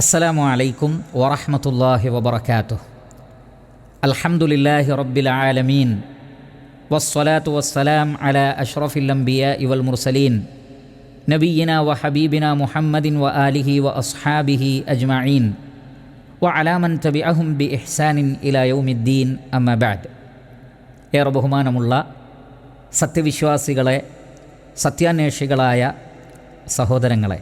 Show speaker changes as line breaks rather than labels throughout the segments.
അസ്സലാമു അലൈക്കും വറഹമത്തല്ലാഹി വബർക്കാത്തു അൽഹംദുലില്ലാഹി റബ്ബിൽ ആലമീൻ വസ്സലാത്തു വസ്സലാം അല അഷ്റഫിൽ അംബിയ ഇവൽ മുർസലീൻ നബീന വ ഹബീബിന മുഹമ്മദിൻ വ ആലിഹി വ അസ്ഹാബിഹി അജ്മഈൻ വ അലാമൻ തബിഅഹും ബി ഇഹ്സാനിൻ ഇലാ യൗമിദ്ദീൻ അമ്മബാദ് ഏറെ ബഹുമാനമുള്ള സത്യവിശ്വാസികളെ സത്യാന്വേഷികളായ സഹോദരങ്ങളെ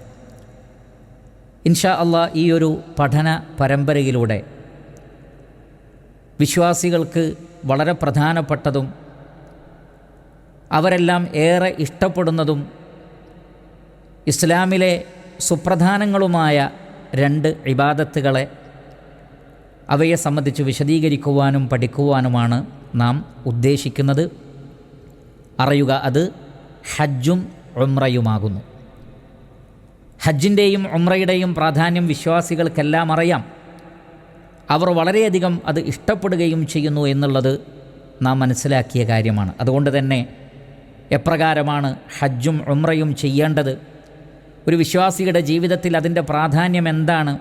ഇൻഷാ അള്ളാ ഈ ഒരു പഠന പരമ്പരയിലൂടെ വിശ്വാസികൾക്ക് വളരെ പ്രധാനപ്പെട്ടതും അവരെല്ലാം ഏറെ ഇഷ്ടപ്പെടുന്നതും ഇസ്ലാമിലെ സുപ്രധാനങ്ങളുമായ രണ്ട് ഇബാദത്തുകളെ അവയെ സംബന്ധിച്ച് വിശദീകരിക്കുവാനും പഠിക്കുവാനുമാണ് നാം ഉദ്ദേശിക്കുന്നത്. അറിയുക അത് ഹജ്ജും ഉംറയുമാകുന്നു. ഹജ്ജിന്റെയും ഉമ്രയുടെയും പ്രാധാന്യം വിശ്വാസികൾക്കെല്ലാം അറിയാം. അവർ വളരെയധികം അത് ഇഷ്ടപ്പെടുകയും ചെയ്യുന്നു എന്നുള്ളത് നാം മനസ്സിലാക്കിയ കാര്യമാണ്. അതുകൊണ്ട് തന്നെ എപ്രകാരമാണ് ഹജ്ജും ഉമ്രയും ചെയ്യേണ്ടത്? ഒരു വിശ്വാസിയുടെ ജീവിതത്തിൽ അതിന്റെ പ്രാധാന്യം എന്താണ്?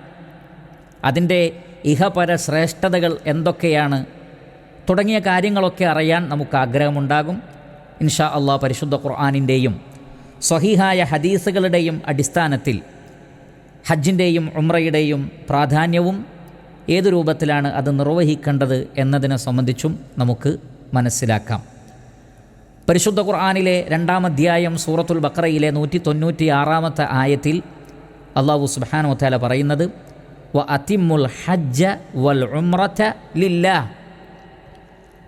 അതിന്റെ ഇഹപര ശ്രേഷ്ഠതകൾ എന്തൊക്കെയാണ്? തുടങ്ങിയ കാര്യങ്ങളൊക്കെ അറിയാൻ നമുക്ക് ആഗ്രഹമുണ്ടാകും. ഇൻഷാ അള്ളാഹ് പരിശുദ്ധ ഖുർആാനിന്റെയും സ്വഹീഹായ ഹദീസുകളുടെയും അടിസ്ഥാനത്തിൽ ഹജ്ജിന്റെയും ഉമ്രയുടെയും പ്രാധാന്യവും ഏതു രൂപത്തിലാണ് അത് നിർവഹിക്കേണ്ടത് എന്നതിനെ സംബന്ധിച്ചും നമുക്ക് മനസ്സിലാക്കാം. പരിശുദ്ധ ഖുർആാനിലെ രണ്ടാം അധ്യായം സൂറത്തുൽ ബക്രയിലെ നൂറ്റി തൊണ്ണൂറ്റി ആറാമത്തെ ആയത്തിൽ അള്ളാഹു സുബാനോത്താല താല പറയുന്നത് വ അതിമുൽ ഹജ്ജ വൽ ഉംറത ലില്ല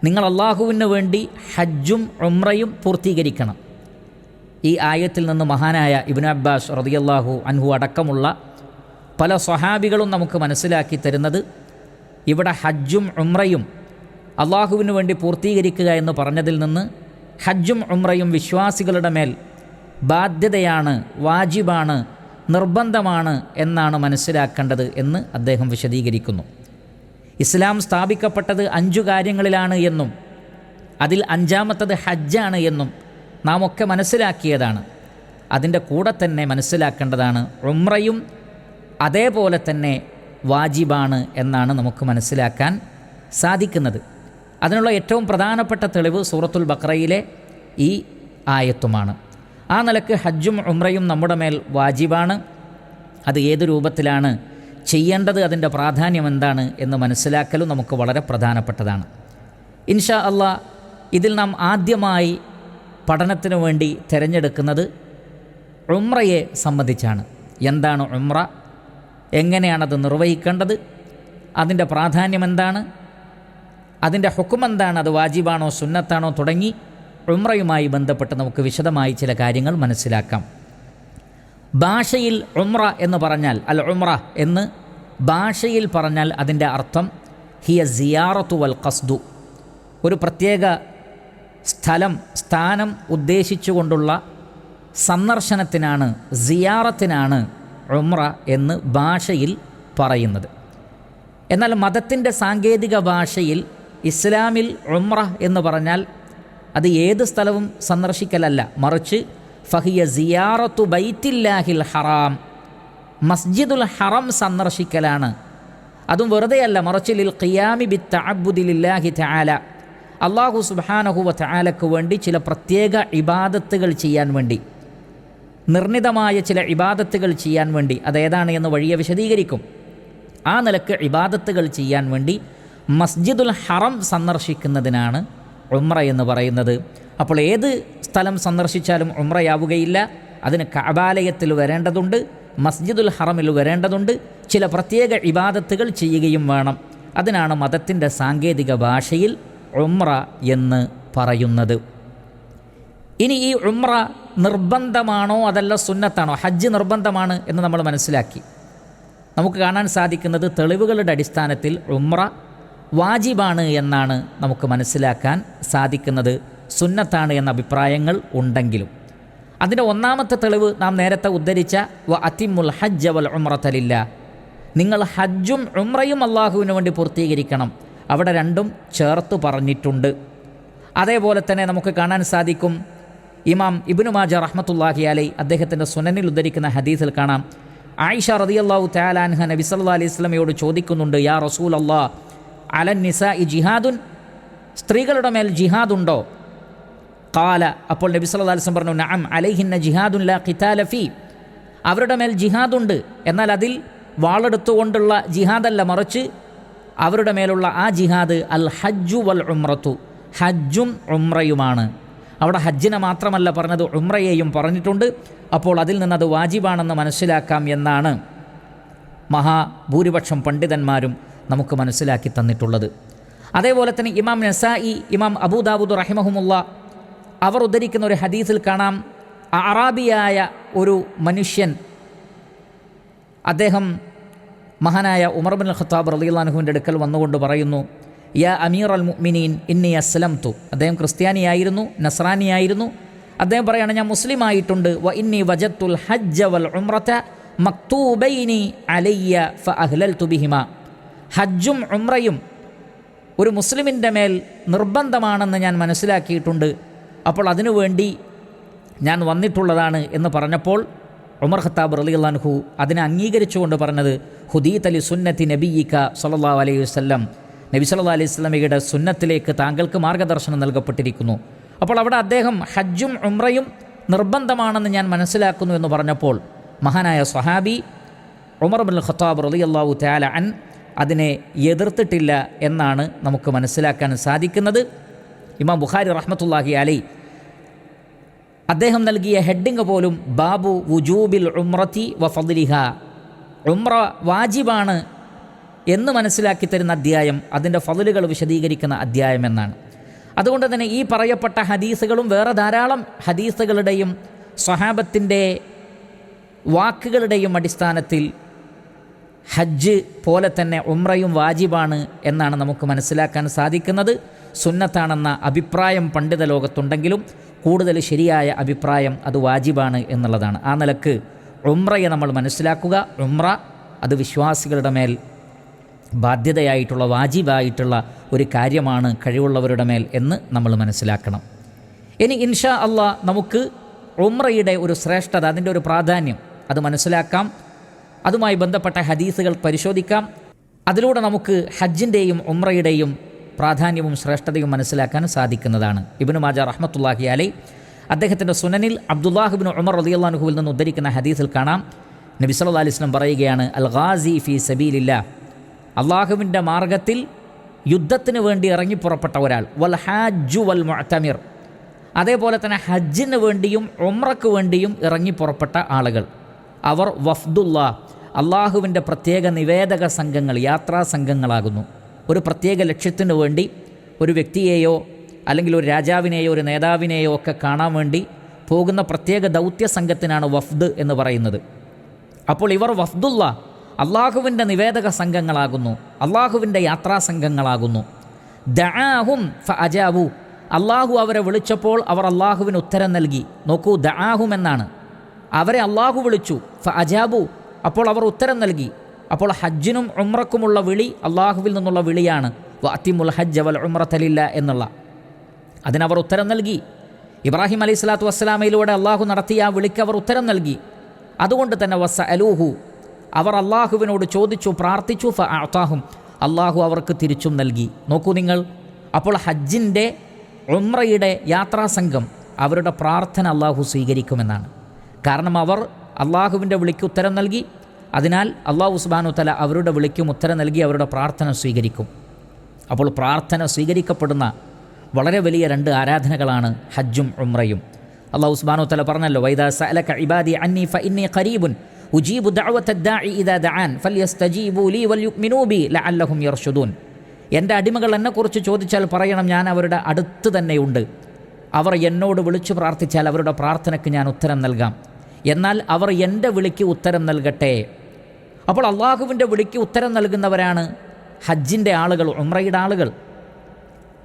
നിങ്ങൾ അള്ളാഹുവിന് വേണ്ടി ഹജ്ജും ഉമ്രയും പൂർത്തീകരിക്കണം. ഈ ആയത്തിൽ നിന്ന് മഹാനായ ഇബിൻ അബ്ബാസ് റതിയല്ലാഹു അൻഹു അടക്കമുള്ള പല സ്വഹാബികളും നമുക്ക് മനസ്സിലാക്കി തരുന്നത് ഇവിടെ ഹജ്ജും ഉമ്രയും അള്ളാഹുവിന് വേണ്ടി പൂർത്തീകരിക്കുക എന്ന് പറഞ്ഞതിൽ നിന്ന് ഹജ്ജും ഉമ്രയും വിശ്വാസികളുടെ മേൽ ബാധ്യതയാണ് വാജിബാണ് നിർബന്ധമാണ് എന്നാണ് മനസ്സിലാക്കേണ്ടത് എന്ന് അദ്ദേഹം വിശദീകരിക്കുന്നു. ഇസ്ലാം സ്ഥാപിക്കപ്പെട്ടത് അഞ്ചു കാര്യങ്ങളിലാണ് എന്നും അതിൽ അഞ്ചാമത്തത് ഹജ്ജാണ് എന്നും നാം ഒക്കെ മനസ്സിലാക്കിയതാണ്. അതിന്റെ കൂടെ തന്നെ മനസ്സിലാക്കേണ്ടതാണ് ഉമ്രയും അതേപോലെ തന്നെ വാജിബാണ് എന്നാണ് നമുക്ക് മനസ്സിലാക്കാൻ സാധിക്കുന്നത്. അതിനുള്ള ഏറ്റവും പ്രധാനപ്പെട്ട തെളിവ് സൂറത്തുൽ ബക്രയിലെ ഈ ആയത്തുമാണ്. ആ നിലയ്ക്ക് ഹജ്ജും ഉമ്രയും നമ്മുടെ മേൽ വാജിബാണ്. അത് ഏത് രൂപത്തിലാണ് ചെയ്യേണ്ടത് അതിന്റെ പ്രാധാന്യം എന്താണ് എന്ന് മനസ്സിലാക്കലും നമുക്ക് വളരെ പ്രധാനപ്പെട്ടതാണ്. ഇൻഷാ അള്ളാ ഇതിൽ നാം ആദ്യമായി പഠനത്തിനു വേണ്ടി തിരഞ്ഞെടുക്കുന്നത് ഉമ്രയെ സംബന്ധിച്ചാണ്. എന്താണ് ഉമ്ര എങ്ങനെയാണത് നിർവഹിക്കേണ്ടത്? അതിന്റെ പ്രാധാന്യം എന്താണ്? അതിന്റെ ഹുക്കുമെന്താണ് അത് വാജിബാണോ സുന്നത്താണോ? തുടങ്ങി ഉമ്രയുമായി ബന്ധപ്പെട്ട് നമുക്ക് വിശദമായി ചില കാര്യങ്ങൾ മനസ്സിലാക്കാം. ഭാഷയിൽ ഉമ്ര എന്ന് പറഞ്ഞാൽ അൽ ഉമ്ര എന്ന് ഭാഷയിൽ പറഞ്ഞാൽ അതിന്റെ അർത്ഥം ഹിയ സിയാറത്തു വൽ ഖസ്ദു. ഒരു പ്രത്യേക സ്ഥലം സ്ഥാനം ഉദ്ദേശിച്ചുകൊണ്ടുള്ള സന്ദർശനത്തിനാണ് സിയാറത്തിനാണ് ഉമ്ര എന്ന് ഭാഷയിൽ പറയുന്നത്. എന്നാൽ മതത്തിന്റെ സാങ്കേതിക ഭാഷയിൽ ഇസ്ലാമിൽ ഉമ്ര എന്ന് പറഞ്ഞാൽ അത് ഏത് സ്ഥലവും സന്ദർശിക്കലല്ല. മറിച്ച് ഫഹിയ സിയാറത്തു ബൈത്തില്ലാഹിൽ ഹറാം മസ്ജിദുൽ ഹറം സന്ദർശിക്കലാണ്. അതും വെറുതെയല്ല മറിച്ച് ലിൽ ഖിയാമി ബി അബുദിലില്ലാഹി തആല. അള്ളാഹു സുബാനഹുവ തആലക്ക് വേണ്ടി ചില പ്രത്യേക ഇബാദത്തുകൾ ചെയ്യാൻ വേണ്ടി നിർണിതമായ ചില ഇബാദത്തുകൾ ചെയ്യാൻ വേണ്ടി അതേതാണ് എന്ന് വഴിയെ വിശദീകരിക്കും. ആ നിലയ്ക്ക് ഇബാദത്തുകൾ ചെയ്യാൻ വേണ്ടി മസ്ജിദുൽ ഹറം സന്ദർശിക്കുന്നതിനാണ് ഉമ്ര എന്ന് പറയുന്നത്. അപ്പോൾ ഏത് സ്ഥലം സന്ദർശിച്ചാലും ഉമ്രയാവുകയില്ല അതിന് കബാലയത്തിൽ വരേണ്ടതുണ്ട് മസ്ജിദുൽ ഹറമിൽ വരേണ്ടതുണ്ട് ചില പ്രത്യേക ഇബാദത്തുകൾ ചെയ്യുകയും വേണം. അതിനാണ് മതത്തിന്റെ സാങ്കേതിക ഭാഷയിൽ ഉമ്ര എന്ന് പറയുന്നത്. ഇനി ഈ ഉമ്ര നിർബന്ധമാണോ അതല്ല സുന്നത്താണോ? ഹജ്ജ് നിർബന്ധമാണ് എന്ന് നമ്മൾ മനസ്സിലാക്കി. നമുക്ക് കാണാൻ സാധിക്കുന്നത് തെളിവുകളുടെ അടിസ്ഥാനത്തിൽ ഉമ്ര വാജിബാണ് എന്നാണ് നമുക്ക് മനസ്സിലാക്കാൻ സാധിക്കുന്നത്. സുന്നത്താണ് എന്ന അഭിപ്രായങ്ങൾ ഉണ്ടെങ്കിലും. അതിന്റെ ഒന്നാമത്തെ തെളിവ് നാം നേരത്തെ ഉദ്ധരിച്ച വ അതിമുൽ ഹജ്ജ് വൽ ഉമ്രത്തലില്ല നിങ്ങൾ ഹജ്ജും ഉമ്രയും അള്ളാഹുവിന് വേണ്ടി പൂർത്തീകരിക്കണം. അവിടെ രണ്ടും ചേർത്ത് പറഞ്ഞിട്ടുണ്ട്. അതേപോലെ തന്നെ നമുക്ക് കാണാൻ സാധിക്കും ഇമാം ഇബ്നു മാജ റഹ്മത്തുല്ലാഹി അലൈ അദ്ദേഹത്തിന്റെ സുനനിൽ ഉദ്ധരിക്കുന്ന ഹദീസിൽ കാണാം. ആയിഷ റതിയല്ലാഹു തയാലാൻഹ നബി സല്ലാ അലൈഹി സ്വലമയോട് ചോദിക്കുന്നുണ്ട് യാ റസൂൽ അള്ളാ അലൻ നിസ ഇ ജിഹാദുൻ? സ്ത്രീകളുടെ മേൽ ജിഹാദുണ്ടോ? കാല അപ്പോൾ നബി സല്ലാ അലിസ്ലം പറഞ്ഞു നഅം അലൈഹിന്ന ജിഹാദുൻ ലാ ഖിതാല ഫീ. അവരുടെ മേൽ ജിഹാദുണ്ട് എന്നാൽ അതിൽ വാളെടുത്തുകൊണ്ടുള്ള ജിഹാദല്ല മറിച്ച് അവരുടെ മേലുള്ള ആ ജിഹാദ് അൽ ഹജ്ജു വൽ ഉമ്രത്തു ഹജ്ജും ഉമ്രയുമാണ് അവിടെ ഹജ്ജിനെ മാത്രമല്ല പറഞ്ഞത് ഉമ്രയെയും പറഞ്ഞിട്ടുണ്ട്. അപ്പോൾ അതിൽ നിന്നത് വാജിബാണെന്ന് മനസ്സിലാക്കാം എന്നാണ് മഹാഭൂരിപക്ഷം പണ്ഡിതന്മാരും നമുക്ക് മനസ്സിലാക്കി തന്നിട്ടുള്ളത്. അതേപോലെ തന്നെ ഇമാം നസായി ഇമാം അബൂദാബുദ് റഹിമഹുമുള്ള അവർ ഉദ്ധരിക്കുന്ന ഒരു ഹദീസിൽ കാണാം അറാബിയായ ഒരു മനുഷ്യൻ അദ്ദേഹം മഹാനായ ഉമർ ബിൻ ഖത്താബ് റലീലാനുഹുവിന്റെ അടുക്കൽ വന്നുകൊണ്ട് പറയുന്നു യാ അമീർ അൽ മുഅ്മിനീൻ ഇന്നി അസ്ലം തു അദ്ദേഹം ക്രിസ്ത്യാനിയായിരുന്നു നസ്രാനിയായിരുന്നു. അദ്ദേഹം പറയുകയാണ് ഞാൻ മുസ്ലിം ആയിട്ടുണ്ട് വ ഇന്നി വജത്തുൽ ഹജ്ജ വൽ ഉംറത മക്തൂബൈനി അലയ്യ ഫ അഹ്ലൽ തുബിഹിമ ഹജ്ജും ഉമ്രയും ഒരു മുസ്ലിമിന്റെ മേൽ നിർബന്ധമാണെന്ന് ഞാൻ മനസ്സിലാക്കിയിട്ടുണ്ട്. അപ്പോൾ അതിനുവേണ്ടി ഞാൻ വന്നിട്ടുള്ളതാണ് എന്ന് പറഞ്ഞപ്പോൾ ഉമർ ഖത്താബ് റലി അള്ളാൻഹു അതിനെ അംഗീകരിച്ചുകൊണ്ട് പറഞ്ഞത് ഹുദീത് അലി സുന്നത്തി നബിയിക്ക സല്ലാ അലൈഹി വസ്ലം നബി സല്ലാ അലൈഹി സ്വലമിയുടെ സുന്നത്തിലേക്ക് താങ്കൾക്ക് മാർഗദർശനം നൽകപ്പെട്ടിരിക്കുന്നു. അപ്പോൾ അവിടെ അദ്ദേഹം ഹജ്ജും ഉമ്രയും നിർബന്ധമാണെന്ന് ഞാൻ മനസ്സിലാക്കുന്നു എന്ന് പറഞ്ഞപ്പോൾ മഹാനായ സ്വഹാബി ഉമർ ബിൻ ഖത്താബ് റലി അള്ളാഹു അൻ അതിനെ എതിർത്തിട്ടില്ല എന്നാണ് നമുക്ക് മനസ്സിലാക്കാൻ സാധിക്കുന്നത്. ഇമാം ബുഖാരി റഹ്മത്തുല്ലാഹി അലൈ അദ്ദേഹം നൽകിയ ഹെഡിങ് പോലും ബാബു വുജൂബിൽ ഉമ്രത്തി വ ഫദ്ലിഹ. ഉമ്ര വാജിബാണ് എന്ന് മനസ്സിലാക്കി തരുന്ന അധ്യായം അതിന്റെ ഫതിലുകൾ വിശദീകരിക്കുന്ന അധ്യായം എന്നാണ്. അതുകൊണ്ട് തന്നെ ഈ പറയപ്പെട്ട ഹദീസുകളും വേറെ ധാരാളം ഹദീസുകളുടെയും സ്വഹാബത്തിന്റെ വാക്കുകളുടെയും അടിസ്ഥാനത്തിൽ ഹജ്ജ് പോലെ തന്നെ ഉമ്രയും വാജിബാണ് എന്നാണ് നമുക്ക് മനസ്സിലാക്കാൻ സാധിക്കുന്നത്. സുന്നത്താണെന്ന അഭിപ്രായം പണ്ഡിത ലോകത്തുണ്ടെങ്കിലും കൂടുതൽ ശരിയായ അഭിപ്രായം അത് വാജിബാണ് എന്നുള്ളതാണ്. ആ നിലയ്ക്ക് ഉമ്രയെ നമ്മൾ മനസ്സിലാക്കുക. ഉമ്ര അത് വിശ്വാസികളുടെ മേൽ ബാധ്യതയായിട്ടുള്ള വാജിബായിട്ടുള്ള ഒരു കാര്യമാണ് കഴിവുള്ളവരുടെ മേൽ എന്ന് നമ്മൾ മനസ്സിലാക്കണം. ഇനി ഇൻഷാ അള്ളാ നമുക്ക് ഉമ്രയുടെ ഒരു ശ്രേഷ്ഠത അതിന്റെ ഒരു പ്രാധാന്യം അത് മനസ്സിലാക്കാം. അതുമായി ബന്ധപ്പെട്ട ഹദീസുകൾ പരിശോധിക്കാം. അതിലൂടെ നമുക്ക് ഹജ്ജിന്റെയും ഉമ്രയുടെയും പ്രാധാന്യവും ശ്രേഷ്ഠതയും മനസ്സിലാക്കാൻ സാധിക്കുന്നതാണ്. ഇബിനു മാജ റഹ്മത്തുല്ലാഹി അലൈ അദ്ദേഹത്തിന്റെ സുനനിൽ അബ്ദുല്ലാഹിബിൻ ഉമർ റലിയുല്ലാനുഹുവിൽ നിന്ന് ഉദ്ധരിക്കുന്ന ഹദീസിൽ കാണാം. നബി സല്ലാ അലിസ്ലം പറയുകയാണ് അൽ ഗാസി ഫി സബീലില്ല അള്ളാഹുവിന്റെ മാർഗത്തിൽ യുദ്ധത്തിന് വേണ്ടി ഇറങ്ങി പുറപ്പെട്ട ഒരാൾ വൽ ഹാജു വൽ മുഅത്തമിർ. അതേപോലെ തന്നെ ഹജ്ജിന് വേണ്ടിയും ഉമ്രക്ക് വേണ്ടിയും ഇറങ്ങി പുറപ്പെട്ട ആളുകൾ അവർ വഫ്ദുല്ല അള്ളാഹുവിന്റെ പ്രത്യേക നിവേദക സംഘങ്ങൾ യാത്രാ സംഘങ്ങളാകുന്നു. ഒരു പ്രത്യേക ലക്ഷ്യത്തിനു വേണ്ടി ഒരു വ്യക്തിയെയോ അല്ലെങ്കിൽ ഒരു രാജാവിനെയോ ഒരു നേതാവിനെയോ ഒക്കെ കാണാൻ വേണ്ടി പോകുന്ന പ്രത്യേക ദൗത്യ സംഘത്തിനാണ് വഫ്ദ് എന്ന് പറയുന്നത്. അപ്പോൾ ഇവർ വഫ്ദുള്ള അള്ളാഹുവിന്റെ നിവേദക സംഘങ്ങളാകുന്നു അള്ളാഹുവിന്റെ യാത്രാ സംഘങ്ങളാകുന്നു. ദആഹും ഫ അജാബു അള്ളാഹു അവരെ വിളിച്ചപ്പോൾ അവർ അള്ളാഹുവിന് ഉത്തരം നൽകി. നോക്കൂ ദആഹും എന്നാണ്. അവരെ അള്ളാഹു വിളിച്ചു ഫ അജാബു അപ്പോൾ അവർ ഉത്തരം നൽകി. അപ്പോൾ ഹജ്ജിനും ഉമ്രക്കുമുള്ള വിളി അള്ളാഹുവിൽ നിന്നുള്ള വിളിയാണ്. വാത്തിമുൽ ഹജ്ജ് വൽ ഉമ്രത്തലില്ല എന്നുള്ള. അതിനവർ ഉത്തരം നൽകി. ഇബ്രാഹിം അലൈഹി സ്വലാത്തു വസ്സലാമയിലൂടെ അള്ളാഹു നടത്തിയ ആ വിളിക്ക് അവർ ഉത്തരം നൽകി. അതുകൊണ്ട് തന്നെ വസ്സ അലൂഹു അവർ അള്ളാഹുവിനോട് ചോദിച്ചു പ്രാർത്ഥിച്ചു ഫ അത്താഹും അള്ളാഹു അവർക്ക് തിരിച്ചും നൽകി. നോക്കൂ നിങ്ങൾ അപ്പോൾ ഹജ്ജിന്റെ ഉമ്രയുടെ യാത്രാസംഘം അവരുടെ പ്രാർത്ഥന അള്ളാഹു സ്വീകരിക്കുമെന്നാണ്. കാരണം അവർ അള്ളാഹുവിന്റെ വിളിക്ക് ഉത്തരം നൽകി. അതിനാൽ അള്ളാഹു സുബാനു തല അവരുടെ വിളിക്കും ഉത്തരം നൽകി അവരുടെ പ്രാർത്ഥന സ്വീകരിക്കും. അപ്പോൾ പ്രാർത്ഥന സ്വീകരിക്കപ്പെടുന്ന വളരെ വലിയ രണ്ട് ആരാധനകളാണ് ഹജ്ജും ഉമ്രയും അള്ളാഹു സുബാനു തല പറഞ്ഞല്ലോ വൈദാ സഅലക ഇബാദി അന്നി ഫ ഇന്നി ഖരീബുൻ ഉജീബു ദഅവത ഇദാ ലീ ബി ലഅല്ലഹും എന്റെ അടിമകൾ എന്നെക്കുറിച്ച് ചോദിച്ചാൽ പറയണം ഞാൻ അവരുടെ അടുത്ത് തന്നെയുണ്ട്. അവർ എന്നോട് വിളിച്ചു പ്രാർത്ഥിച്ചാൽ അവരുടെ പ്രാർത്ഥനയ്ക്ക് ഞാൻ ഉത്തരം നൽകാം. എന്നാൽ അവർ എന്റെ വിളിക്ക് ഉത്തരം നൽകട്ടെ. അപ്പോൾ അള്ളാഹുവിന്റെ വിളിക്ക് ഉത്തരം നൽകുന്നവരാണ് ഹജ്ജിന്റെ ആളുകൾ ഉമ്രയുടെ ആളുകൾ.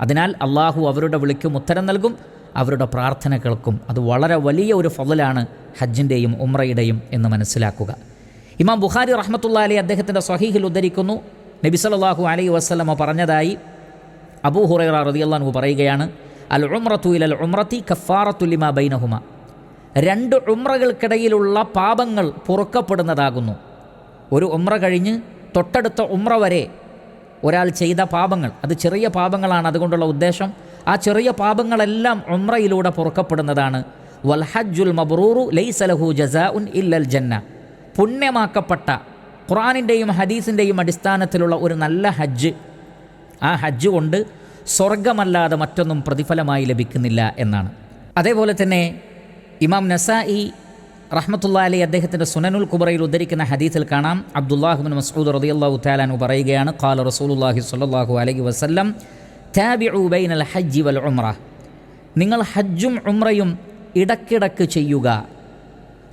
അതിനാൽ അള്ളാഹു അവരുടെ വിളിക്കും ഉത്തരം നൽകും അവരുടെ പ്രാർത്ഥന കേൾക്കും. അത് വളരെ വലിയ ഒരു ഫലലാണ് ഹജ്ജിന്റെയും ഉമ്രയുടെയും എന്ന് മനസ്സിലാക്കുക. ഇമാം ബുഖാരി റഹ്മത്തുള്ള അലി അദ്ദേഹത്തിന്റെ സ്വഹീഹിൽ ഉദ്ധരിക്കുന്നു. നബി സല്ലല്ലാഹു അലൈഹി വസ്ലമ പറഞ്ഞതായി. അബൂ ഹുറൈറ റളിയല്ലാഹു പറയുകയാണ് അൽ ഉമ്രത്തു ഇൽ അൽ ഉമ്രത്തി കഫാറത്തുലിമ ബൈനഹുമ. രണ്ട് ഉമ്രകൾക്കിടയിലുള്ള പാപങ്ങൾ പൊറുക്കപ്പെടുന്നതാകുന്നു. ഒരു ഉമ്ര കഴിഞ്ഞ് തൊട്ടടുത്ത ഉമ്ര വരെ ഒരാൾ ചെയ്ത പാപങ്ങൾ. അത് ചെറിയ പാപങ്ങളാണ് അതുകൊണ്ടുള്ള ഉദ്ദേശം. ആ ചെറിയ പാപങ്ങളെല്ലാം ഉമ്രയിലൂടെ പൊറുക്കപ്പെടുന്നതാണ്. വൽഹജ്ജുൽ മബ്രൂറു ലൈസലഹു ജസ ഉൻ ഇല്ലൽ ജന്ന. പുണ്യമാക്കപ്പെട്ട ഖുറാനിന്റെയും ഹദീസിന്റെയും അടിസ്ഥാനത്തിലുള്ള ഒരു നല്ല ഹജ്ജ്. ആ ഹജ്ജ് കൊണ്ട് സ്വർഗമല്ലാതെ മറ്റൊന്നും പ്രതിഫലമായി ലഭിക്കുന്നില്ല എന്നാണ്. അതേപോലെ തന്നെ ഇമാം നസായി റഹ്മത്തുള്ള അലി അദ്ദേഹത്തിന്റെ സുനനുൽ കുബറയിൽ ഉദ്ധരിക്കുന്ന ഹദീസിൽ കാണാം. അബ്ദുല്ലാഹുബിൻ മസ്ഊദ് അള്ളാഹു താലാനു പറയുകയാണ് ഖാല റസൂലുല്ലാഹി സ്വല്ലാഹു അലൈഹി വസ്ല്ലം താബിഉ ബൈനൽ ഹജ്ജി വൽ ഉംറ. നിങ്ങൾ ഹജ്ജും ഉംറയും ഇടക്കിടക്ക് ചെയ്യുക.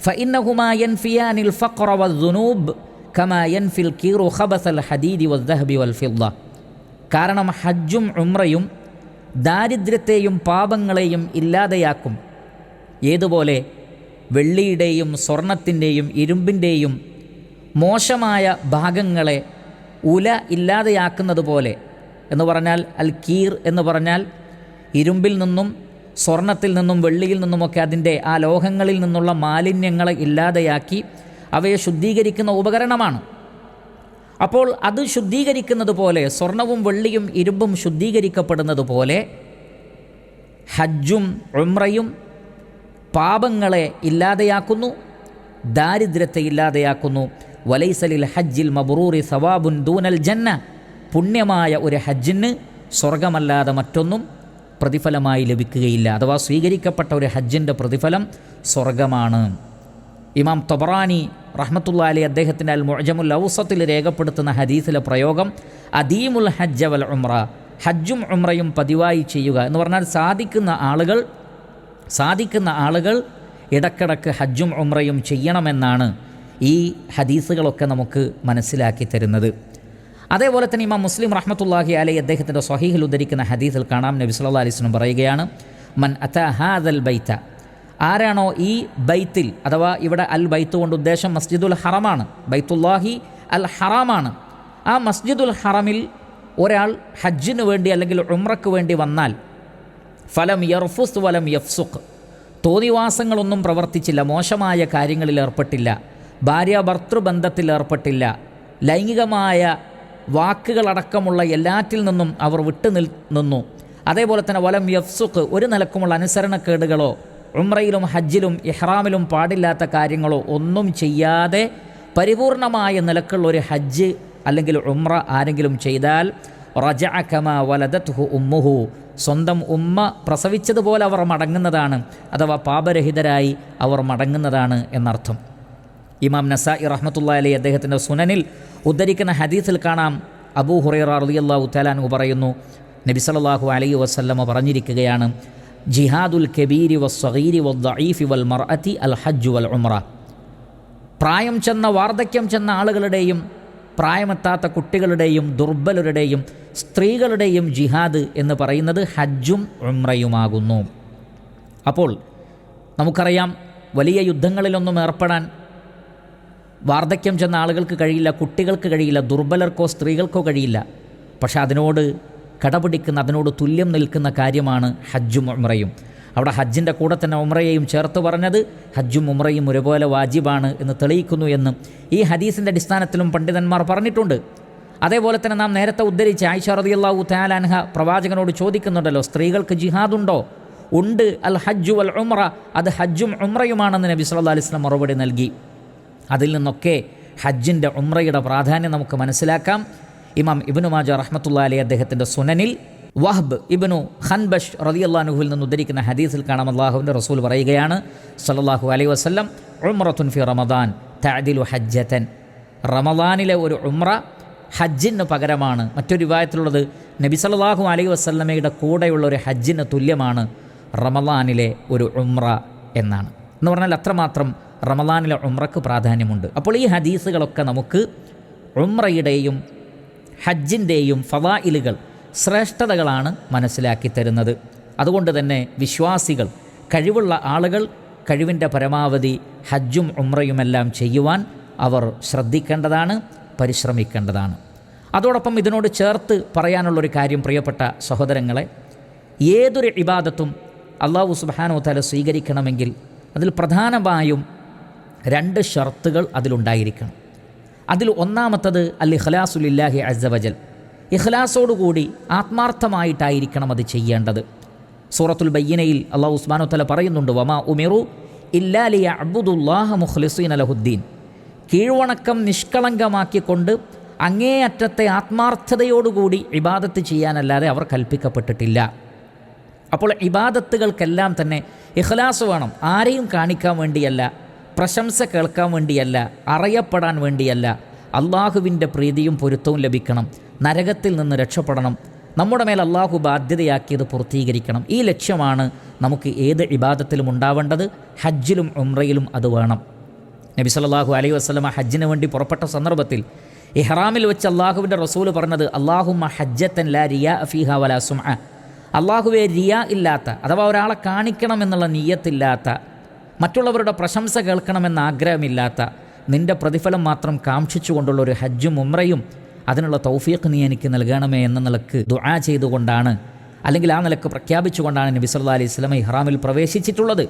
ഫഇന്നഹുമാ യൻഫിയാനിൽ ഫഖറ വദ്ദുനൂബ് കമാ യൻഫിൽ ഖബസൽ ഹദീദി വദ്ദഹബി വൽ ഫിദ്ദ. കാരണം ഹജ്ജും ഉംറയും ദാരിദ്ര്യത്തെയും പാപങ്ങളെയും ഇല്ലാതെയാക്കും. ഏതുപോലെ? വെള്ളിയുടെയും സ്വർണത്തിന്റെയും ഇരുമ്പിന്റെയും മോശമായ ഭാഗങ്ങളെ ഉല ഇല്ലാതെയാക്കുന്നത് പോലെ എന്ന് പറഞ്ഞാൽ അൽ കീർ എന്ന് പറഞ്ഞാൽ ഇരുമ്പിൽ നിന്നും സ്വർണത്തിൽ നിന്നും വെള്ളിയിൽ നിന്നുമൊക്കെ അതിന്റെ ആ ലോഹങ്ങളിൽ നിന്നുള്ള മാലിന്യങ്ങളെ ഇല്ലാതെയാക്കി അവയെ ശുദ്ധീകരിക്കുന്ന ഉപകരണമാണ്. അപ്പോൾ അത് ശുദ്ധീകരിക്കുന്നത് പോലെ സ്വർണവും വെള്ളിയും ഇരുമ്പും ശുദ്ധീകരിക്കപ്പെടുന്നത് പോലെ ഹജ്ജും ഉംറയും പാപങ്ങളെ ഇല്ലാതെയാക്കുന്നു ദാരിദ്ര്യത്തെ ഇല്ലാതെയാക്കുന്നു. വലൈസലിൽ ഹജ്ജിൽ മബ്രൂറി സവാബുൻ ദൂനൽ ജന്ന പുണ്യമായ ഒരു ഹജ്ജിന് സ്വർഗമല്ലാതെ മറ്റൊന്നും പ്രതിഫലമായി ലഭിക്കുകയില്ല. അഥവാ സ്വീകരിക്കപ്പെട്ട ഒരു ഹജ്ജിന്റെ പ്രതിഫലം സ്വർഗമാണ്. ഇമാം തൊബറാനി റഹ്മത്തുള്ള അലി അദ്ദേഹത്തിന്റെ അൽ മുഅജമുൽ ഔസത്തിൽ രേഖപ്പെടുത്തുന്ന ഹദീസിലെ പ്രയോഗം അദീമുൽ ഹജ്ജ വൽ ഉമ്ര ഹജ്ജും ഉമ്രയും പതിവായി ചെയ്യുക എന്ന് പറഞ്ഞാൽ സാധിക്കുന്ന ആളുകൾ സാധിക്കുന്ന ആളുകൾ ഇടക്കിടക്ക് ഹജ്ജും ഉമ്രയും ചെയ്യണമെന്നാണ് ഈ ഹദീസുകളൊക്കെ നമുക്ക് മനസ്സിലാക്കി തരുന്നത്. അതേപോലെ തന്നെ ഇമാം മുസ്ലിം റഹ്മത്തുല്ലാഹി അലൈ അദ്ദേഹത്തിന്റെ സ്വഹീഹിൽ ഉദ്ധരിക്കുന്ന ഹദീസിൽ കാണാം. നബി സല്ലാ അലിസ്ലും പറയുകയാണ് മൻ അത്ത ഹാദൽ ബൈത്ത ആരാണോ ഈ ബൈത്തിൽ അഥവാ ഇവിടെ അൽ ബൈത്ത് കൊണ്ട് ഉദ്ദേശം മസ്ജിദുൽ ഹറമാണ് ബൈത്തുല്ലാഹി അൽ ഹറാമാണ്. ആ മസ്ജിദുൽ ഹറമിൽ ഒരാൾ ഹജ്ജിന് വേണ്ടി അല്ലെങ്കിൽ ഉമ്രക്ക് വേണ്ടി വന്നാൽ ഫലം യർഫുസ് വലം യഫ്സുഖ്. തോന്നിവാസങ്ങളൊന്നും പ്രവർത്തിച്ചില്ല മോശമായ കാര്യങ്ങളിൽ ഏർപ്പെട്ടില്ല ഭാര്യ ഭർത്തൃബന്ധത്തിൽ ഏർപ്പെട്ടില്ല ലൈംഗികമായ വാക്കുകളടക്കമുള്ള എല്ലാറ്റിൽ നിന്നും അവർ വിട്ടു നിന്നു. അതേപോലെ തന്നെ വലം യഫ്സുഖ് ഒരു നിലക്കുമുള്ള അനുസരണക്കേടുകളോ ഉംറയിലും ഹജ്ജിലും ഇഹ്റാമിലും പാടില്ലാത്ത കാര്യങ്ങളോ ഒന്നും ചെയ്യാതെ പരിപൂർണമായ നിലക്കുള്ള ഒരു ഹജ്ജ് അല്ലെങ്കിൽ ഉംറ ആരെങ്കിലും ചെയ്താൽ റജഅകമ വലദത്ഹു ഉമ്മുഹു സ്വന്തം ഉമ്മ പ്രസവിച്ചതുപോലെ അവർ മടങ്ങുന്നതാണ് അഥവാ പാപരഹിതരായി അവർ മടങ്ങുന്നതാണ് എന്നർത്ഥം. ഇമാം നസായി റഹ്മത്തുള്ള അലി അദ്ദേഹത്തിന്റെ സുനനിൽ ഉദ്ധരിക്കുന്ന ഹദീസിൽ കാണാം. അബൂ ഹുറൈറ റളിയല്ലാഹു തലാനു പറയുന്നു നബി സല്ലല്ലാഹു അലൈഹി വസല്ലമ പറഞ്ഞിരിക്കുകയാണ് ജിഹാദുൽ കബീരി വസ്സഗീരി വദ്ദഈഫി വൽ മർഅത്തി അൽ ഹജ്ജു വൽ ഉമ്ര പ്രായം ചെന്ന വാർദ്ധക്യം ചെന്ന ആളുകളുടെയും പ്രായമെത്താത്ത കുട്ടികളുടെയും ദുർബലരുടെയും സ്ത്രീകളുടെയും ജിഹാദ് എന്ന് പറയുന്നത് ഹജ്ജും ഉമ്രയുമാകുന്നു അപ്പോൾ നമുക്കറിയാം വലിയ യുദ്ധങ്ങളിലൊന്നും ഏർപ്പെടാൻ വാർദ്ധക്യം ചെന്ന ആളുകൾക്ക് കഴിയില്ല കുട്ടികൾക്ക് കഴിയില്ല ദുർബലർക്കോ സ്ത്രീകൾക്കോ കഴിയില്ല. പക്ഷെ അതിനോട് കടപിടിക്കുന്ന അതിനോട് തുല്യം നിൽക്കുന്ന കാര്യമാണ് ഹജ്ജും ഉമ്രയും അവിടെ ഹജ്ജിന്റെ കൂടെ തന്നെ ഉമ്രയെയും ചേർത്ത് പറഞ്ഞത് ഹജ്ജും ഉമ്രയും ഒരുപോലെ വാജിബാണ് എന്ന് തെളിയിക്കുന്നു എന്നും ഈ ഹദീസിന്റെ അടിസ്ഥാനത്തിലും പണ്ഡിതന്മാർ പറഞ്ഞിട്ടുണ്ട്. അതേപോലെ തന്നെ നാം നേരത്തെ ഉദ്ധരിച്ച ആയിഷ റളിയല്ലാഹു തആലാൻഹ പ്രവാചകനോട് ചോദിക്കുന്നുണ്ടല്ലോ സ്ത്രീകൾക്ക് ജിഹാദുണ്ടോ? ഉണ്ട് അൽ ഹജ്ജു അൽ ഉമ്ര അത് ഹജ്ജും ഉമ്രയുമാണെന്ന് നബി സല്ലാ അലൈഹി വസല്ലം മറുപടി നൽകി. അതിൽ നിന്നൊക്കെ ഹജ്ജിന്റെ ഉമ്രയുടെ പ്രാധാന്യം നമുക്ക് മനസ്സിലാക്കാം. ഇമാം ഇബ്നു മാജ റഹ്മത്തുള്ള അലി അദ്ദേഹത്തിന്റെ സുനനിൽ വഹബ് ഇബ്നു ഖൻബഷ് റതിയല്ലാനുഹുവിൽ നിന്ന് ഉദ്ധരിക്കുന്ന ഹദീസിൽ കാണാം. അള്ളാഹുവിന്റെ റസൂൽ പറയുകയാണ് സല്ലല്ലാഹു അലൈ വസ്ലം ഉമ്രത്തുൻ ഫി റമദാൻ താദിലു ഹജ്ജത്തൻ. റമദാനിലെ ഒരു ഉമ്ര ഹജ്ജിന് പകരമാണ്. മറ്റൊരു വിവാഹത്തിലുള്ളത് നബി സല്ലല്ലാഹു അലൈ വസ്ലമയുടെ കൂടെയുള്ള ഒരു ഹജ്ജിന് തുല്യമാണ് റമദാനിലെ ഒരു ഉമ്ര എന്നാണ്. എന്ന് പറഞ്ഞാൽ അത്രമാത്രം റമദാനിലെ ഉമ്രക്ക് പ്രാധാന്യമുണ്ട്. അപ്പോൾ ഈ ഹദീസുകളൊക്കെ നമുക്ക് ഉമ്രയുടെയും ഹജ്ജിന്റെയും ഫവായിലുകൾ ശ്രേഷ്ഠതകളാണ് മനസ്സിലാക്കി തരുന്നത്. അതുകൊണ്ട് തന്നെ വിശ്വാസികൾ കഴിവുള്ള ആളുകൾ കഴിവിന്റെ പരമാവധി ഹജ്ജും ഉമ്രയുമെല്ലാം ചെയ്യുവാൻ അവർ ശ്രദ്ധിക്കേണ്ടതാണ് പരിശ്രമിക്കേണ്ടതാണ്. അതോടൊപ്പം ഇതിനോട് ചേർത്ത് പറയാനുള്ളൊരു കാര്യം പ്രിയപ്പെട്ട സഹോദരങ്ങളെ ഏതൊരു ഇബാദത്തും അള്ളാഹു സുബാനോ തല സ്വീകരിക്കണമെങ്കിൽ അതിൽ പ്രധാനമായും രണ്ട് ഷർത്തുകൾ അതിലുണ്ടായിരിക്കണം. അതിൽ ഒന്നാമത്തത് അൽ ഇഖ്ലാസുലില്ലാഹി അസവജൽ ഇഖ്ലാസോടുകൂടി ആത്മാർത്ഥമായിട്ടായിരിക്കണം അത് ചെയ്യേണ്ടത്. സൂറത്തുൽ ബയ്യനയിൽ അള്ളാഹു ഉസ്മാനു തല പറയുന്നുണ്ട് വമാ ഉമിറു ഇല്ലാലിയ അബ്ദുല്ലാഹ മുഖ്ലിസീൻ അലഹുദ്ദീൻ കീഴ്വണക്കം നിഷ്കളങ്കമാക്കിക്കൊണ്ട് അങ്ങേയറ്റത്തെ ആത്മാർത്ഥതയോടുകൂടി ഇബാദത്ത് ചെയ്യാനല്ലാതെ അവർ കൽപ്പിക്കപ്പെട്ടിട്ടില്ല. അപ്പോൾ ഇബാദത്തുകൾക്കെല്ലാം തന്നെ ഇഖ്ലാസ് വേണം. ആരെയും കാണിക്കാൻ വേണ്ടിയല്ല പ്രശംസ കേൾക്കാൻ വേണ്ടിയല്ല അറിയപ്പെടാൻ വേണ്ടിയല്ല അള്ളാഹുവിന്റെ പ്രീതിയും പൊരുത്തവും ലഭിക്കണം. നരകത്തിൽ നിന്ന് രക്ഷപ്പെടണം. നമ്മുടെ മേൽ അള്ളാഹു ബാധ്യതയാക്കിയത് പൂർത്തീകരിക്കണം. ഈ ലക്ഷ്യമാണ് നമുക്ക് ഏത് ഇബാദത്തിലും ഉണ്ടാവേണ്ടത്? ഹജ്ജിലും ഉംറയിലും അത് വേണം. നബി സല്ലല്ലാഹു അലൈഹി വസ്ലമ ഹജ്ജിന് വേണ്ടി പുറപ്പെട്ട സന്ദർഭത്തിൽ ഇഹ്റാമിൽ വെച്ച് അള്ളാഹുവിന്റെ റസൂൽ പറഞ്ഞത് അള്ളാഹുമ ഹജ്ജത്തൻ ലാ റിയ അഫീഹ വല സുമ അള്ളാഹുവെ റിയ ഇല്ലാത്ത അഥവാ ഒരാളെ കാണിക്കണമെന്നുള്ള നീയത്തില്ലാത്ത മറ്റുള്ളവരുടെ പ്രശംസ കേൾക്കണമെന്ന ആഗ്രഹമില്ലാത്ത നിന്റെ പ്രതിഫലം മാത്രം കാക്ഷിച്ചുകൊണ്ടുള്ള ഒരു ഹജ്ജും ഉമ്രയും അതിനുള്ള തൗഫീഖ് നീ എനിക്ക് നൽകണമേ എന്ന നിലയ്ക്ക് ദുആ ചെയ്തുകൊണ്ടാണ് അല്ലെങ്കിൽ ആ നിലയ്ക്ക് പ്രഖ്യാപിച്ചുകൊണ്ടാണ് നബി സല്ലല്ലാഹു അലൈഹി വസല്ലം ഇഹ്റാമിൽ പ്രവേശിച്ചിട്ടുള്ളത്.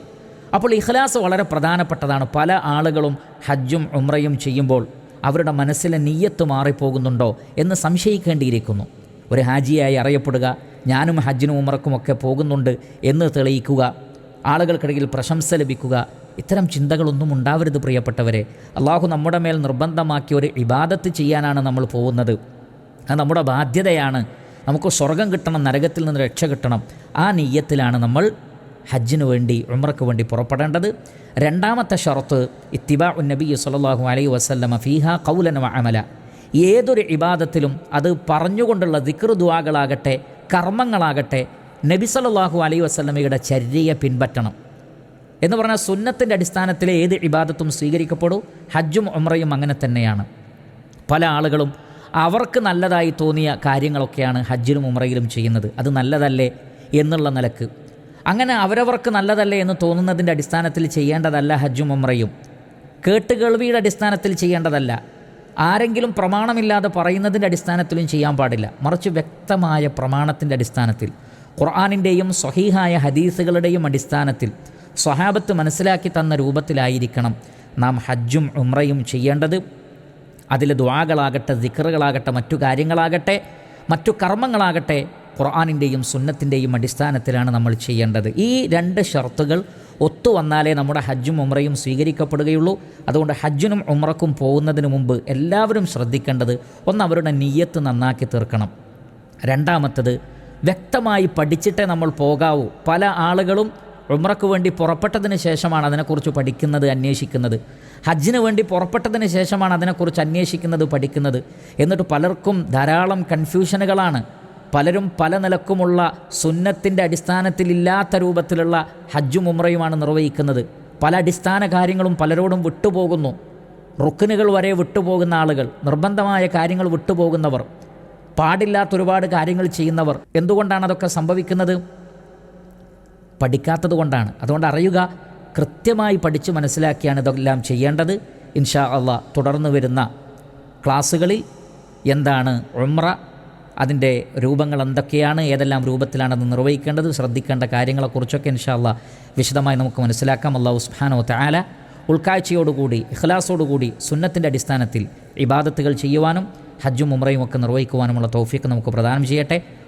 അപ്പോൾ ഇഖ്ലാസ് വളരെ പ്രധാനപ്പെട്ടതാണ്. പല ആളുകളും ഹജ്ജും ഉമ്രയും ചെയ്യുമ്പോൾ അവരുടെ മനസ്സിലെ നീയത്ത് മാറിപ്പോകുന്നുണ്ടോ എന്ന് സംശയിക്കേണ്ടിയിരിക്കുന്നു. ഒരു ഹാജിയായി അറിയപ്പെടുക ഞാനും ഹജ്ജിനും ഉമ്രക്കുമൊക്കെ പോകുന്നുണ്ട് എന്ന് തെളിയിക്കുക ആളുകൾക്കിടയിൽ പ്രശംസ ലഭിക്കുക ഇത്തരം ചിന്തകളൊന്നും ഉണ്ടാവരുത് പ്രിയപ്പെട്ടവരെ. അള്ളാഹു നമ്മുടെ മേൽ നിർബന്ധമാക്കിയ ഒരു ഇബാദത്ത് ചെയ്യാനാണ് നമ്മൾ പോകുന്നത്. അത് നമ്മുടെ ബാധ്യതയാണ്. നമുക്ക് സ്വർഗം കിട്ടണം നരകത്തിൽ നിന്ന് രക്ഷ കിട്ടണം. ആ നെയ്യത്തിലാണ് നമ്മൾ ഹജ്ജിന് വേണ്ടി ഉമ്രക്ക് വേണ്ടി പുറപ്പെടേണ്ടത്. രണ്ടാമത്തെ ഷറത്ത് ഇത്തിബാ നബി സല്ലാഹു അലൈ വസല്ലമ ഫീഹ കൗലന അമല. ഏതൊരു ഇബാദത്തിലും അത് പറഞ്ഞുകൊണ്ടുള്ള ദിക്ർ ദുവാകളാകട്ടെ കർമ്മങ്ങളാകട്ടെ നബി സല്ലല്ലാഹു അലൈ വസ്ലമയുടെ ചര്യയെ പിൻപറ്റണം. എന്ന് പറഞ്ഞാൽ സുന്നത്തിന്റെ അടിസ്ഥാനത്തിലെ ഏത് ഇബാദത്തും സ്വീകരിക്കപ്പെടൂ? ഹജ്ജും ഉമ്രയും അങ്ങനെ തന്നെയാണ്. പല ആളുകളും അവർക്ക് നല്ലതായി തോന്നിയ കാര്യങ്ങളൊക്കെയാണ് ഹജ്ജിലും ഉമ്രയിലും ചെയ്യുന്നത്. അത് നല്ലതല്ലേ എന്നുള്ള നിലയ്ക്ക്. അങ്ങനെ അവരവർക്ക് നല്ലതല്ലേ എന്ന് തോന്നുന്നതിന്റെ അടിസ്ഥാനത്തിൽ ചെയ്യേണ്ടതല്ല ഹജ്ജും ഉമ്രയും കേട്ടുകേൾവിയുടെ അടിസ്ഥാനത്തിൽ ചെയ്യേണ്ടതല്ല. ആരെങ്കിലും പ്രമാണമില്ലാതെ പറയുന്നതിന്റെ അടിസ്ഥാനത്തിലും ചെയ്യാൻ പാടില്ല. മറിച്ച് വ്യക്തമായ പ്രമാണത്തിന്റെ അടിസ്ഥാനത്തിൽ ഖുർആാനിന്റെയും സ്വഹീഹായ ഹദീസുകളുടെയും അടിസ്ഥാനത്തിൽ സ്വഹാബത്ത് മനസ്സിലാക്കി തന്ന രൂപത്തിലായിരിക്കണം നാം ഹജ്ജും ഉമ്രയും ചെയ്യേണ്ടത്. അതിൽ ദ്വാകളാകട്ടെ ദിക്കറുകളാകട്ടെ മറ്റു കാര്യങ്ങളാകട്ടെ മറ്റു കർമ്മങ്ങളാകട്ടെ ഖുർആാനിന്റെയും സുന്നത്തിന്റെയും അടിസ്ഥാനത്തിലാണ് നമ്മൾ ചെയ്യേണ്ടത്. ഈ രണ്ട് ഷർത്തുകൾ ഒത്തു വന്നാലേ നമ്മുടെ ഹജ്ജും ഉമ്രയും സ്വീകരിക്കപ്പെടുകയുള്ളൂ. അതുകൊണ്ട് ഹജ്ജിനും ഉമ്രക്കും പോകുന്നതിന് മുമ്പ് എല്ലാവരും ശ്രദ്ധിക്കേണ്ടത് ഒന്ന് അവരുടെ നീയത്ത് നന്നാക്കി തീർക്കണം. രണ്ടാമത്തത് വ്യക്തമായി പഠിച്ചിട്ടേ നമ്മൾ പോകാവൂ. പല ആളുകളും ഉമ്രക്ക് വേണ്ടി പുറപ്പെട്ടതിന് ശേഷമാണ് അതിനെക്കുറിച്ച് പഠിക്കുന്നത് അന്വേഷിക്കുന്നത്. ഹജ്ജിന് വേണ്ടി പുറപ്പെട്ടതിന് ശേഷമാണ് അതിനെക്കുറിച്ച് അന്വേഷിക്കുന്നത് പഠിക്കുന്നത്. എന്നിട്ട് പലർക്കും ധാരാളം കൺഫ്യൂഷനുകളാണ്. പലരും പല നിലക്കുമുള്ള സുന്നത്തിന്റെ അടിസ്ഥാനത്തിലില്ലാത്ത രൂപത്തിലുള്ള ഹജ്ജും ഉമ്രയുമാണ് നിർവഹിക്കുന്നത്. പല അടിസ്ഥാന കാര്യങ്ങളും പലരോടും വിട്ടുപോകുന്നു. റുക്കിനുകൾ വരെ വിട്ടുപോകുന്ന ആളുകൾ നിർബന്ധമായ കാര്യങ്ങൾ വിട്ടുപോകുന്നവർ പാടില്ലാത്ത ഒരുപാട് കാര്യങ്ങൾ ചെയ്യുന്നവർ. എന്തുകൊണ്ടാണ് അതൊക്കെ സംഭവിക്കുന്നത്? പഠിക്കാത്തത് കൊണ്ടാണ്. അതുകൊണ്ട് അറിയുക കൃത്യമായി പഠിച്ച് മനസ്സിലാക്കിയാണ് ഇതെല്ലാം ചെയ്യേണ്ടത്. ഇൻഷാ അള്ളാ തുടർന്ന് വരുന്ന ക്ലാസ്സുകളിൽ എന്താണ് ഉമ്ര അതിന്റെ രൂപങ്ങൾ എന്തൊക്കെയാണ് ഏതെല്ലാം രൂപത്തിലാണത് നിർവഹിക്കേണ്ടത് ശ്രദ്ധിക്കേണ്ട കാര്യങ്ങളെക്കുറിച്ചൊക്കെ ഇൻഷാല്ല വിശദമായി നമുക്ക് മനസ്സിലാക്കാം. അള്ളാഹു സുബ്ഹാനോ താല ഉൾക്കാഴ്ചയോടുകൂടി ഇഖ്ലാസോടുകൂടി സുന്നത്തിന്റെ അടിസ്ഥാനത്തിൽ ഇബാദത്തുകൾ ചെയ്യുവാനും ഹജ്ജും ഉമ്രയും ഒക്കെ നിർവഹിക്കുവാനുമുള്ള തൗഫീഖ് നമുക്ക് പ്രദാനം ചെയ്യട്ടെ.